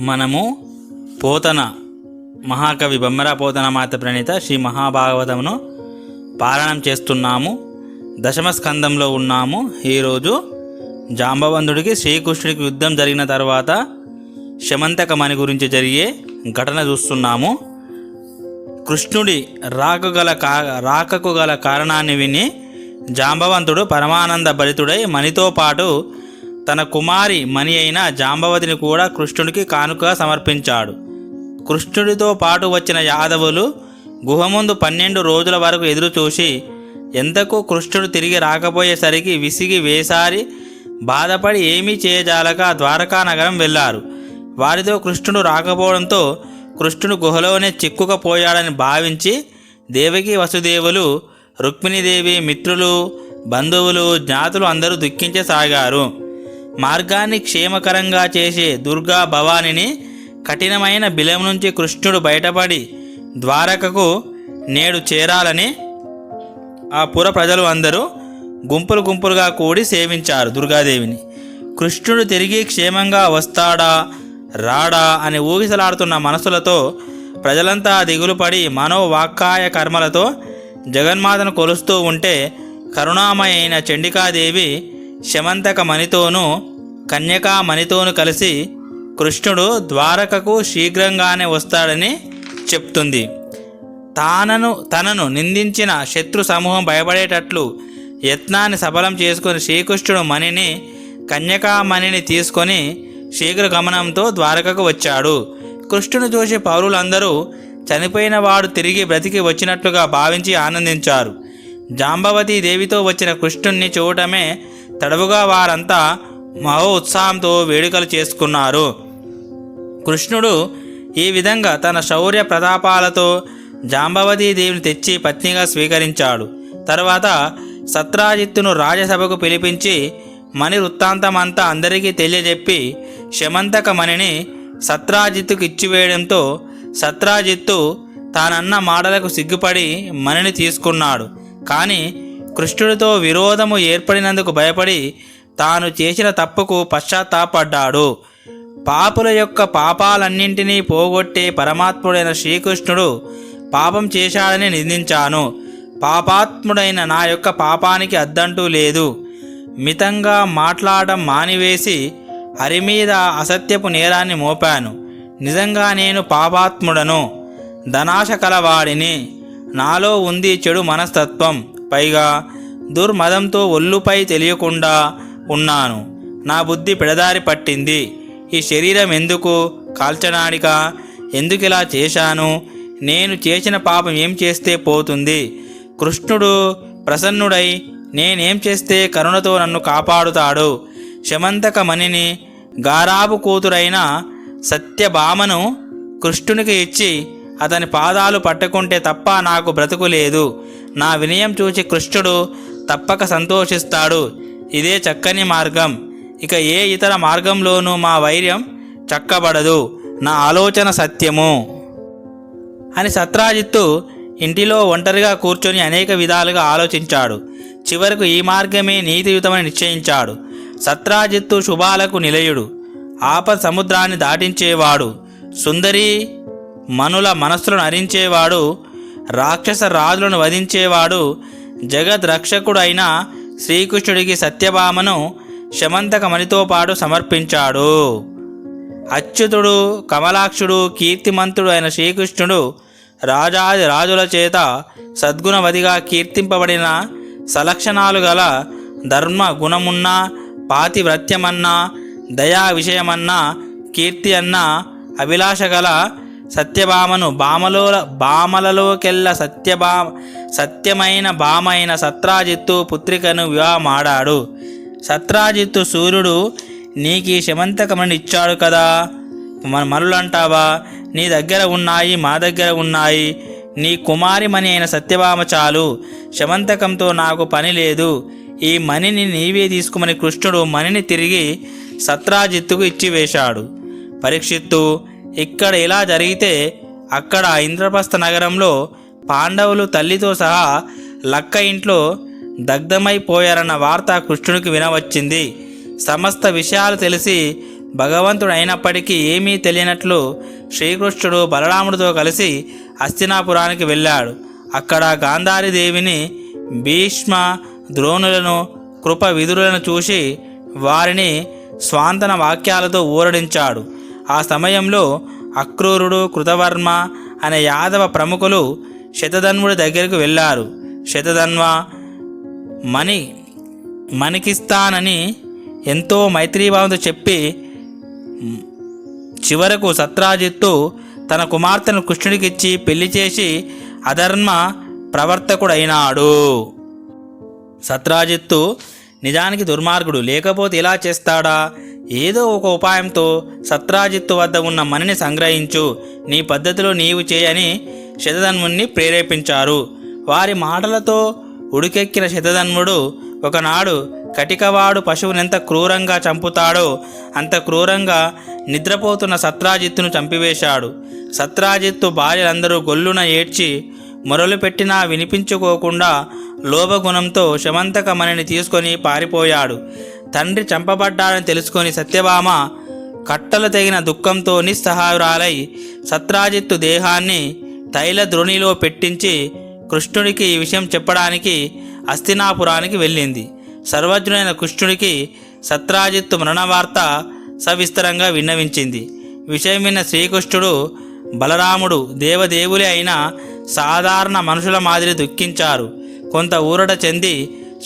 మనము పోతన మహాకవి బొమ్మర పోతన మాత ప్రణీత శ్రీ మహాభాగవతమును పారాయణం చేస్తున్నాము. దశమ స్కందంలో ఉన్నాము. ఈరోజు జాంబవంతుడికి శ్రీకృష్ణుడికి యుద్ధం జరిగిన తర్వాత శమంతకమణి గురించి జరిగే ఘటన చూస్తున్నాము. కృష్ణుడి రాకు గల కా రాకకు గల కారణాన్ని విని జాంబవంతుడు పరమానంద భరితుడై మణితో పాటు తన కుమారి మణి అయిన జాంబవతిని కూడా కృష్ణుడికి కానుకగా సమర్పించాడు. కృష్ణుడితో పాటు వచ్చిన యాదవులు గుహ ముందు పన్నెండు రోజుల వరకు ఎదురు చూసి ఎంతకు కృష్ణుడు తిరిగి రాకపోయేసరికి విసిగి వేసారి బాధపడి ఏమీ చేయజాలక ద్వారకా నగరం వెళ్ళారు. వారితో కృష్ణుడు రాకపోవడంతో కృష్ణుడు గుహలోనే చిక్కుకపోయాడని భావించి దేవకి వసుదేవులు రుక్మిణీదేవి మిత్రులు బంధువులు జ్ఞాతులు అందరూ దుఃఖించసాగారు. మార్గాన్ని క్షేమకరంగా చేసే దుర్గా భవానిని కఠినమైన బిలం నుంచి కృష్ణుడు బయటపడి ద్వారకకు నేడు చేరాలని ఆ పుర ప్రజలు అందరూ గుంపులు గుంపులుగా కూడి సేవించారు దుర్గాదేవిని. కృష్ణుడు తిరిగి క్షేమంగా వస్తాడా రాడా అని ఊగిసలాడుతున్న మనసులతో ప్రజలంతా దిగులు పడి మనోవాక్కాయ కర్మలతో జగన్మాతను కొలుస్తూ ఉంటే కరుణామయ అయిన చండికాదేవి శమంతక మణితోనూ కన్యకామణితోను కలిసి కృష్ణుడు ద్వారకకు శీఘ్రంగానే వస్తాడని చెప్తుంది. తానను తనను నిందించిన శత్రు సమూహం భయపడేటట్లు యత్నాన్ని సఫలం చేసుకుని శ్రీకృష్ణుడు మణిని కన్యకామణిని తీసుకొని శీఘ్ర గమనంతో ద్వారకకు వచ్చాడు. కృష్ణుని చూసి పౌరులందరూ చనిపోయిన వాడు తిరిగి బ్రతికి వచ్చినట్లుగా భావించి ఆనందించారు. జాంబవతి దేవితో వచ్చిన కృష్ణుణ్ణి చూడటమే తడవుగా వారంతా మహో ఉత్సాహంతో వేడుకలు చేసుకున్నారు. కృష్ణుడు ఈ విధంగా తన శౌర్య ప్రతాపాలతో జాంబవతీ దేవిని తెచ్చి పత్నిగా స్వీకరించాడు. తర్వాత సత్రాజిత్తును రాజసభకు పిలిపించి మణి వృత్తాంతమంతా అందరికీ తెలియజెప్పి శమంతక మణిని సత్రాజిత్తుకు ఇచ్చివేయడంతో సత్రాజిత్తు తానన్న మాటలకు సిగ్గుపడి మణిని తీసుకున్నాడు. కానీ కృష్ణుడితో విరోధము ఏర్పడినందుకు భయపడి తాను చేసిన తప్పుకు పశ్చాత్తాపడ్డాడు. పాపుల యొక్క పాపాలన్నింటినీ పోగొట్టే పరమాత్ముడైన శ్రీకృష్ణుడు పాపం చేశాడని నిందించాను. పాపాత్ముడైన నా యొక్క పాపానికి అద్దంటూ లేదు. మితంగా మాట్లాడడం మానివేసి హరి మీద అసత్యపు నేరాన్ని మోపాను. నిజంగా నేను పాపాత్ముడను. ధనాశ కలవాడిని. నాలో ఉంది చెడు మనస్తత్వం. పైగా దుర్మదంతో ఒళ్ళుపై తెలియకుండా ఉన్నాను. నా బుద్ధి పెడదారి పట్టింది. ఈ శరీరం ఎందుకు కాల్చడానిక ఎందుకు ఇలా చేశాను? నేను చేసిన పాపం ఏం చేస్తే పోతుంది? కృష్ణుడు ప్రసన్నుడై నేనేం చేస్తే కరుణతో నన్ను కాపాడుతాడు? శమంతక మణిని గారాబు కూతురైన సత్యభామను కృష్ణునికి ఇచ్చి అతని పాదాలు పట్టుకుంటే తప్ప నాకు బ్రతుకు లేదు. నా వినయం చూసి కృష్ణుడు తప్పక సంతోషిస్తాడు. ఇదే చక్కని మార్గం. ఇక ఏ ఇతర మార్గంలోనూ మా వైర్యం చక్కబడదు. నా ఆలోచన సత్యము. అని సత్రాజిత్తు ఇంటిలో ఒంటరిగా కూర్చొని అనేక విధాలుగా ఆలోచించాడు. చివరకు ఈ మార్గమే నీతియుతమని నిశ్చయించాడు. సత్రాజిత్తు శుభాలకు నిలయుడు. ఆపద సముద్రాన్ని దాటించేవాడు. సుందరి మనుల మనస్సులను హరించేవాడు రాక్షస రాజులను వధించేవాడు. జగద్ రక్షకుడు శ్రీకృష్ణుడికి సత్యభామను శమంతకమణితో పాటు సమర్పించాడు. అచ్యుతుడు కమలాక్షుడు కీర్తిమంతుడు అయిన శ్రీకృష్ణుడు రాజాది రాజుల చేత సద్గుణవదిగా కీర్తింపబడిన సలక్షణాలు గల ధర్మ గుణమున్న పాతివ్రత్యమన్నా దయా విషయమన్నా కీర్తి అన్న అభిలాష గల సత్యభామను భామలో భామలలోకెల్ల సత్యభా సత్యమైన భామ అయిన సత్రాజిత్తు పుత్రికను వివాహమాడాడు. సత్రాజిత్తు సూర్యుడు నీకు ఈ శమంతకమని ఇచ్చాడు కదా. మన మరులంటావా? నీ దగ్గర ఉన్నాయి మా దగ్గర ఉన్నాయి. నీ కుమారి మణి అయిన సత్యభామ చాలు. శమంతకంతో నాకు పని లేదు. ఈ మణిని నీవే తీసుకుమని కృష్ణుడు మణిని తిరిగి సత్రాజిత్తుకు ఇచ్చివేశాడు. పరీక్షిత్తు ఇక్కడ ఇలా జరిగితే అక్కడ ఇంద్రప్రస్థ నగరంలో పాండవులు తల్లితో సహా లక్క ఇంట్లో దగ్ధమైపోయారన్న వార్త కృష్ణుడికి వినవచ్చింది. సమస్త విషయాలు తెలిసి భగవంతుడు అయినప్పటికీ ఏమీ తెలియనట్లు శ్రీకృష్ణుడు బలరాముడితో కలిసి హస్తినాపురానికి వెళ్ళాడు. అక్కడ గాంధారి దేవిని భీష్మ ద్రోణులను కృప విధులను చూసి వారిని స్వాంతన వాక్యాలతో ఊరడించాడు. ఆ సమయంలో అక్రూరుడు కృతవర్మ అనే యాదవ ప్రముఖులు శతధన్వుడి దగ్గరకు వెళ్ళారు. శతధన్వ మణి మణికిస్తానని ఎంతో మైత్రీభావంతో చెప్పి చివరకు సత్రాజిత్తు తన కుమార్తెను కృష్ణుడికిచ్చి పెళ్ళి చేసి అధర్మ ప్రవర్తకుడైనాడు. సత్రాజిత్తు నిజానికి దుర్మార్గుడు. లేకపోతే ఇలా చేస్తాడా? ఏదో ఒక ఉపాయంతో సత్రాజిత్తు వద్ద ఉన్న మణిని సంగ్రహించు. నీ పద్ధతిలో నీవు చేయని శతధన్ముణ్ణి ప్రేరేపించారు. వారి మాటలతో ఉడికెక్కిన శతధన్ముడు ఒకనాడు కటికవాడు పశువునెంత క్రూరంగా చంపుతాడో అంత క్రూరంగా నిద్రపోతున్న సత్రాజిత్తును చంపివేశాడు. సత్రాజిత్తు భార్యలందరూ గొల్లున ఏడ్చి మొరలు పెట్టినా వినిపించుకోకుండా లోభగుణంతో శమంతకమణిని తీసుకొని పారిపోయాడు. తండ్రి చంపబడ్డాడని తెలుసుకొని సత్యభామ కట్టలు తెగిన దుఃఖంతో నిస్సహాయురాలై సత్రాజిత్తు దేహాన్ని తైల ద్రోణిలో పెట్టించి కృష్ణుడికి ఈ విషయం చెప్పడానికి అస్తినాపురానికి వెళ్ళింది. సర్వజ్ఞుడైన కృష్ణుడికి సత్రాజిత్తు మరణవార్త సవిస్తరంగా విన్నవించింది. విషయం విన్న శ్రీకృష్ణుడు బలరాముడు దేవదేవులే అయిన సాధారణ మనుషుల మాదిరి దుఃఖించారు. కొంత ఊరట చెంది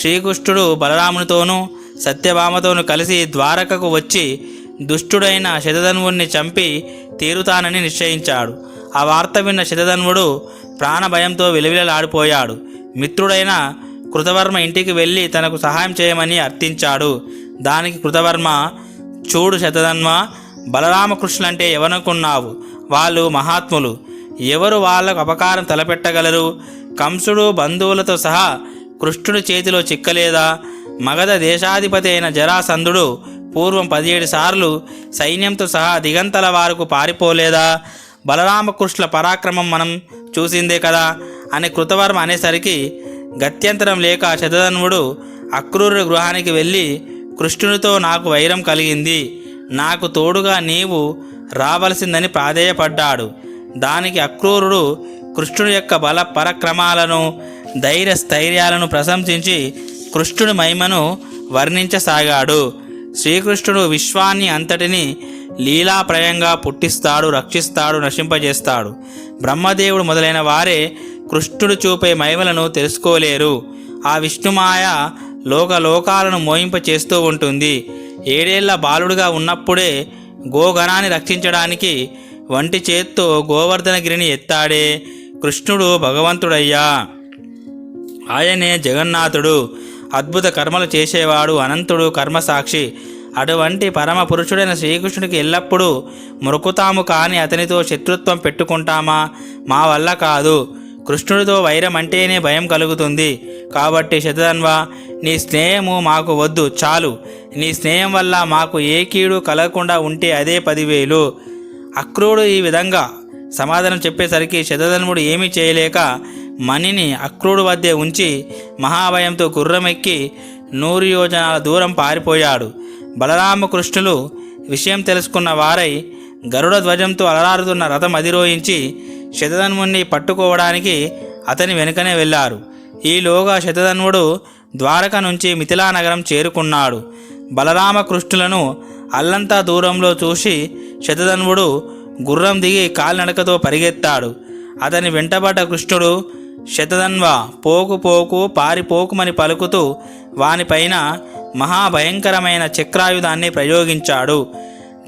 శ్రీకృష్ణుడు బలరామునితోనూ సత్యభామతోను కలిసి ద్వారకకు వచ్చి దుష్టుడైన శతధన్వుణ్ణి చంపి తీరుతానని నిశ్చయించాడు. ఆ వార్త విన్న శతధన్వుడు ప్రాణభయంతో విలవిలలాడిపోయాడు. మిత్రుడైన కృతవర్మ ఇంటికి వెళ్ళి తనకు సహాయం చేయమని అర్థించాడు. దానికి కృతవర్మ చూడు శతధన్వ బలరామకృష్ణులంటే ఎవరనుకున్నావు? వాళ్ళు మహాత్ములు. ఎవరు వాళ్ళకు అపకారం తలపెట్టగలరు? కంసుడు బంధువులతో సహా కృష్ణుడి చేతిలో చిక్కలేదా? మగధ దేశాధిపతి అయిన జరాసంధుడు పూర్వం పదిహేడు సార్లు సైన్యంతో సహా దిగంతల వారకు పారిపోలేదా? బలరామకృష్ణుల పరాక్రమం మనం చూసిందే కదా. అని కృతవర్మ అనేసరికి గత్యంతరం లేక శతధన్వుడు అక్రూర గృహానికి వెళ్ళి కృష్ణునితో నాకు వైరం కలిగింది. నాకు తోడుగా నీవు రావలసిందని ప్రాధేయపడ్డాడు. దానికి అక్రూరుడు కృష్ణుడి యొక్క బల పరక్రమాలను ధైర్య స్థైర్యాలను ప్రశంసించి కృష్ణుడి మహిమను వర్ణించసాగాడు. శ్రీకృష్ణుడు విశ్వాన్ని అంతటిని లీలాప్రయంగా పుట్టిస్తాడు రక్షిస్తాడు నశింపజేస్తాడు. బ్రహ్మదేవుడు మొదలైన వారే కృష్ణుడు చూపే మహిమలను తెలుసుకోలేరు. ఆ విష్ణుమాయ లోకలోకాలను మోయింప చేస్తూ ఉంటుంది. ఏడేళ్ళ బాలుడుగా ఉన్నప్పుడే గోగణాన్ని రక్షించడానికి వంటి చేత్తో గోవర్ధనగిరిని ఎత్తాడే కృష్ణుడు భగవంతుడయ్యా. ఆయనే జగన్నాథుడు. అద్భుత కర్మలు చేసేవాడు అనంతుడు కర్మసాక్షి. అటువంటి పరమ పురుషుడైన శ్రీకృష్ణుడికి ఎల్లప్పుడూ మొరుకుతాము కానీ అతనితో శత్రుత్వం పెట్టుకుంటామా? మా వల్ల కాదు. కృష్ణుడితో వైరం అంటేనే భయం కలుగుతుంది. కాబట్టి శతధన్వ నీ స్నేహము మాకు వద్దు చాలు. నీ స్నేహం వల్ల మాకు ఏ కీడు కలగకుండా ఉంటే అదే పదివేలు. అక్రూరుడు ఈ విధంగా సమాధానం చెప్పేసరికి శతధన్వుడు ఏమీ చేయలేక మణిని అక్రూడు వద్ద ఉంచి మహాభయంతో గుర్రమెక్కి నూరు యోజనాల దూరం పారిపోయాడు. బలరామకృష్ణులు విషయం తెలుసుకున్న వారై గరుడ ధ్వజంతో అలరారుతున్న రథం అధిరోహించి శతధన్ముణ్ణి పట్టుకోవడానికి అతని వెనుకనే వెళ్ళారు. ఈలోగా శతధన్వుడు ద్వారక నుంచి మిథిలా నగరం చేరుకున్నాడు. బలరామకృష్ణులను అల్లంతా దూరంలో చూసి శతధన్వుడు గుర్రం దిగి కాలినడకతో పరిగెత్తాడు. అతని వెంటబడ్డ కృష్ణుడు శతధన్వ పోకు పోకు పారిపోకుమని పలుకుతూ వానిపైన మహాభయంకరమైన చక్రాయుధాన్ని ప్రయోగించాడు.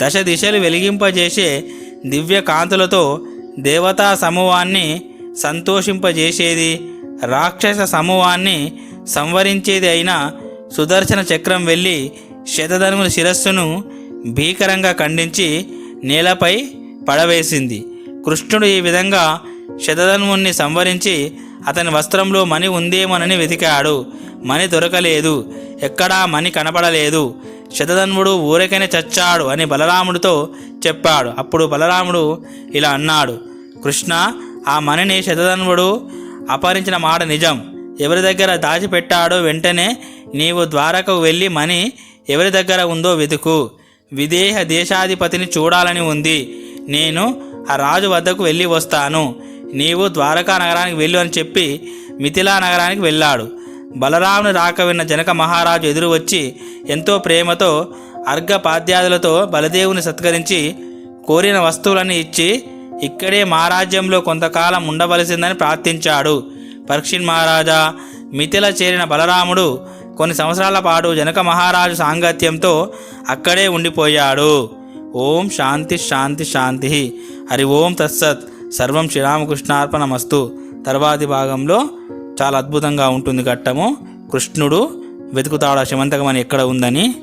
దశ దిశలు వెలిగింపజేసే దివ్య కాంతులతో దేవతా సమూహాన్ని సంతోషింపజేసేది రాక్షస సమూహాన్ని సంవరించేది అయిన సుదర్శన చక్రం వెళ్ళి శతధనుముల శిరస్సును భీకరంగా ఖండించి నేలపై పడవేసింది. కృష్ణుడు ఈ విధంగా శతధన్వుణ్ణి సంవరించి అతని వస్త్రంలో మణి ఉందేమోనని వెతికాడు. మణి దొరకలేదు. ఎక్కడా మణి కనపడలేదు. శతధన్వుడు ఊరికనే చచ్చాడు అని బలరాముడితో చెప్పాడు. అప్పుడు బలరాముడు ఇలా అన్నాడు కృష్ణ ఆ మణిని శతధన్వుడు అపహరించిన మాట నిజం. ఎవరి దగ్గర దాచిపెట్టాడో వెంటనే నీవు ద్వారకకు వెళ్ళి మణి ఎవరి దగ్గర ఉందో వెతుకు. విదేహ దేశాధిపతిని చూడాలని ఉంది. నేను ఆ రాజు వద్దకు వెళ్ళి వస్తాను. నీవు ద్వారకా నగరానికి వెళ్ళు అని చెప్పి మిథిలా నగరానికి వెళ్ళాడు. బలరాముని రాక విన్న జనక మహారాజు ఎదురు వచ్చి ఎంతో ప్రేమతో అర్ఘపాద్యాదులతో బలదేవుని సత్కరించి కోరిన వస్తువులను ఇచ్చి ఇక్కడే మహారాజ్యంలో కొంతకాలం ఉండవలసిందని ప్రార్థించాడు. పరీక్షిత్ మహారాజా మిథిల చేరిన బలరాముడు కొన్ని సంవత్సరాల పాటు జనక మహారాజు సాంగత్యంతో అక్కడే ఉండిపోయాడు. ఓం శాంతి శాంతి శాంతి. హరి ఓం తత్సత్. సర్వం శ్రీరామకృష్ణార్పణమస్తు. తర్వాతి భాగంలో చాలా అద్భుతంగా ఉంటుంది ఘట్టము. కృష్ణుడు వెతుకుతాడు శమంతకం అని ఎక్కడ ఉందని